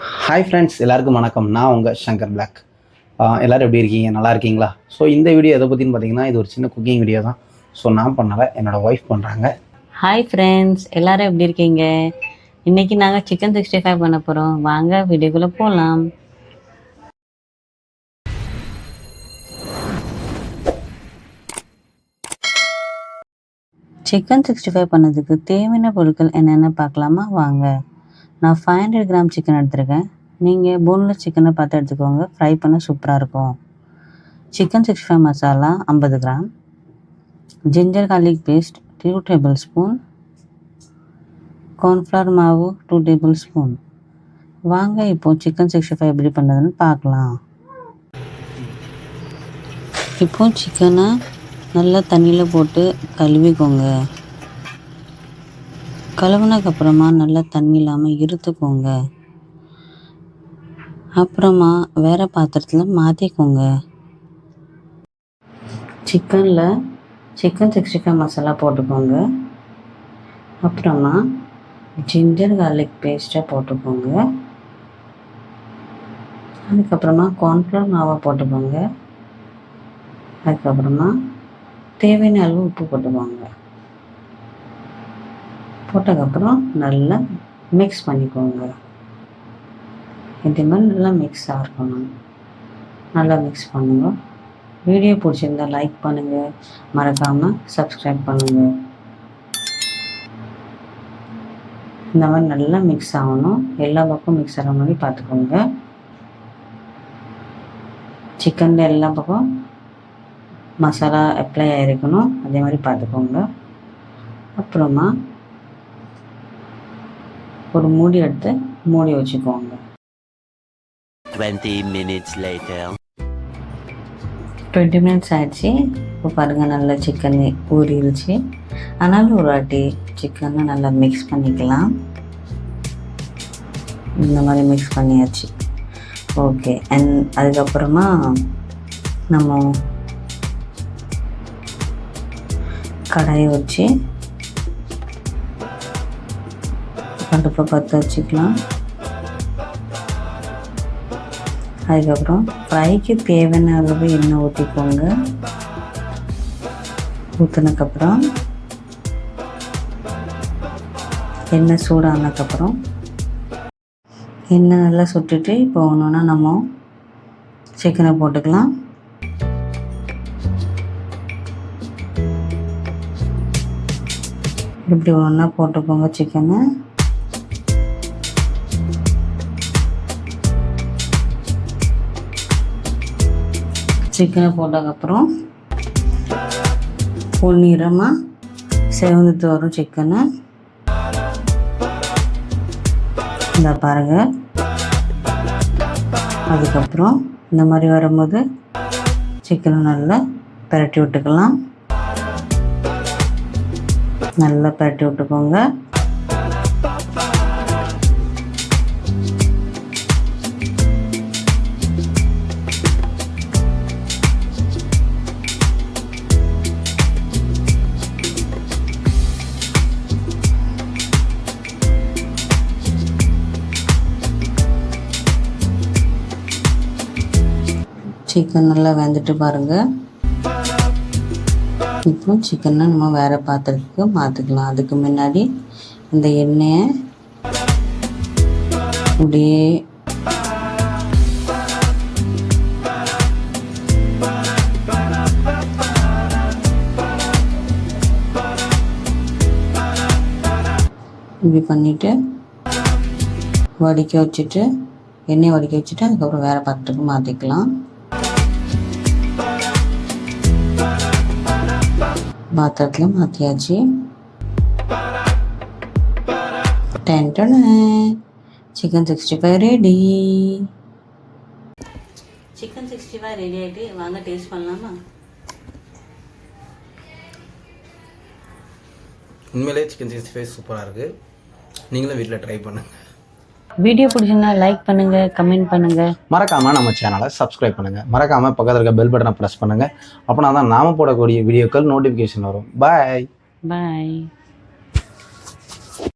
Hi friends எல்லாருக்கும் வணக்கம். நான் உங்கள் சங்கர் பிளாக் எல்லோரும் எப்படி இருக்கீங்க? நல்லா இருக்கீங்களா? ஸோ இந்த வீடியோ எதை பற்றின்னு பார்த்தீங்கன்னா இது ஒரு சின்ன குக்கிங் வீடியோ தான். ஸோ நான் பண்ணலை என்னோடய ஒய்ஃப் பண்ணுறாங்க ஹாய் ஃப்ரெண்ட்ஸ் எல்லோரும் எப்படி இருக்கீங்க? இன்னைக்கு நாங்கள் சிக்கன் சிக்ஸ்டி ஃபைவ் பண்ண போகிறோம் வாங்க வீடியோக்குள்ளே போகலாம் சிக்கன் சிக்ஸ்டி ஃபைவ் பண்ணதுக்கு தேவையான பொருட்கள் என்னென்ன பார்க்கலாமா? வாங்க. நான் ஃபைவ் ஹண்ட்ரட் கிராம் சிக்கன் எடுத்திருக்கேன். நீங்கள் போன்லெஸ் சிக்கனை பார்த்து எடுத்துக்கோங்க. ஃப்ரை பண்ண சூப்பராக இருக்கும். சிக்கன் சிக்ஸ்டி ஃபைவ் மசாலா ஐம்பது gram ginger garlic paste two tablespoon cornflour மாவு டூ டேபிள் ஸ்பூன் வாங்க இப்போ சிக்கன் சிக்ஸ்டி ஃபைவ் எப்படி பண்ணுறதுன்னு பார்க்கலாம். இப்போ சிக்கனை நல்லா தண்ணியில் போட்டு கழுவிக்கோங்க. கழுவுனதுக்கப்புறமா நல்லா தண்ணி இல்லாமல் இருத்துக்கோங்க. அப்புறமா வேறு பாத்திரத்தில் மாற்றிக்கோங்க சிக்கனில் சிக்கன் சிக்ஸ்டி ஃபைவ் மசாலா போட்டுக்கோங்க. அப்புறமா ஜிஞ்சர் கார்லிக் பேஸ்ட்டை போட்டுக்கோங்க. அதுக்கப்புறமா கார்ன்ஃப்ளவர் மாவை போட்டுக்கோங்க. அதுக்கப்புறமா தேவையான அளவு உப்பு போட்டுக்கோங்க. போட்டதுக்கப்புறம் நல்லா மிக்ஸ் பண்ணிக்கோங்க. இதே மாதிரி நல்லா மிக்ஸ் ஆகணும் நல்லா மிக்ஸ் பண்ணுங்க. வீடியோ பிடிச்சிருந்தா லைக் பண்ணுங்கள் மறக்காமல் சப்ஸ்கிரைப் பண்ணுங்கள் இந்த மாதிரி நல்லா மிக்ஸ் ஆகணும். எல்லா பக்கம் மிக்ஸ் ஆகிற மாதிரி பார்த்துக்கோங்க. சிக்கனில் எல்லா பக்கம் மசாலா அப்ளை ஆகிருக்கணும் அதே மாதிரி பார்த்துக்கோங்க. அப்புறமா ஒரு மூடி எடுத்து மூடி வச்சுக்கோங்க. 20 minutes later. டுவெண்ட்டி மினிட்ஸ் ஆயிடுச்சு இப்போ பாருங்கள் நல்லா சிக்கன் ஊறிடுச்சு ஆனாலும் ஒரு வாட்டி சிக்கனை நல்லா மிக்ஸ் பண்ணிக்கலாம். இந்த மாதிரி மிக்ஸ் பண்ணியாச்சு. ஓகே அண்ட் அதுக்கப்புறமா நம்ம கடாயை வச்சு அடுப்பை பற்ற வச்சுக்கலாம். அதுக்கப்புறம் ஃப்ரைக்கு தேவையான அளவு எண்ணெய் ஊற்றிக்கோங்க ஊற்றினக்கப்புறம் எண்ணெய் சூடானதுக்கப்புறம் எண்ணெய் நல்லா சுட்டுட்டு இப்போ ஒன்றுனா நம்ம சிக்கனை போட்டுக்கலாம். இப்படி ஒன்றா போட்டுக்கோங்க சிக்கனை சிக்கனை போட்டதுக்கப்புறம் பொன்னிறமாக செவந்துட்டு வரும் சிக்கனை இந்த பாருங்க. அதுக்கப்புறம் இந்த மாதிரி வரும்போது சிக்கனை நல்லா பிரட்டி விட்டுக்கலாம். நல்லா பிரட்டி விட்டுக்கோங்க. சிக்கன் நல்லா வெந்துட்டு பாருங்கள் இப்போ சிக்கனை நம்ம வேறு பாத்திரத்துக்கு மாற்றிக்கலாம் அதுக்கு முன்னாடி இந்த எண்ணெயை அப்படியே இப்படி பண்ணிவிட்டு வடிக்க வச்சுட்டு எண்ணெய் வடிக்க வச்சுட்டு அதுக்கப்புறம் வேறு பாத்திரத்துக்கு மாற்றிக்கலாம் பாத்திரத்தில் மாற்றியாச்சு டென்டன். Chicken sixty five ready chicken sixty five ready ஆகிட்டு வாங்க டேஸ்ட் பண்ணலாமா? உண்மையிலே சிக்கன் சிக்ஸ்டி ஃபைவ் சூப்பராக இருக்குது நீங்களும் வீட்டில் ட்ரை பண்ணுங்கள் வீடியோ பிடிச்சிருந்தா லைக் பண்ணுங்கள் கமெண்ட் பண்ணுங்கள் மறக்காமல் நம்ம சேனலை சப்ஸ்கிரைப் பண்ணுங்கள் மறக்காமல் பக்கத்தில் இருக்க பெல் பட்டனை ப்ரெஸ் பண்ணுங்கள் அப்போனா தான் நாம போடக்கூடிய வீடியோக்கள் நோட்டிஃபிகேஷன் வரும். பாய் பாய்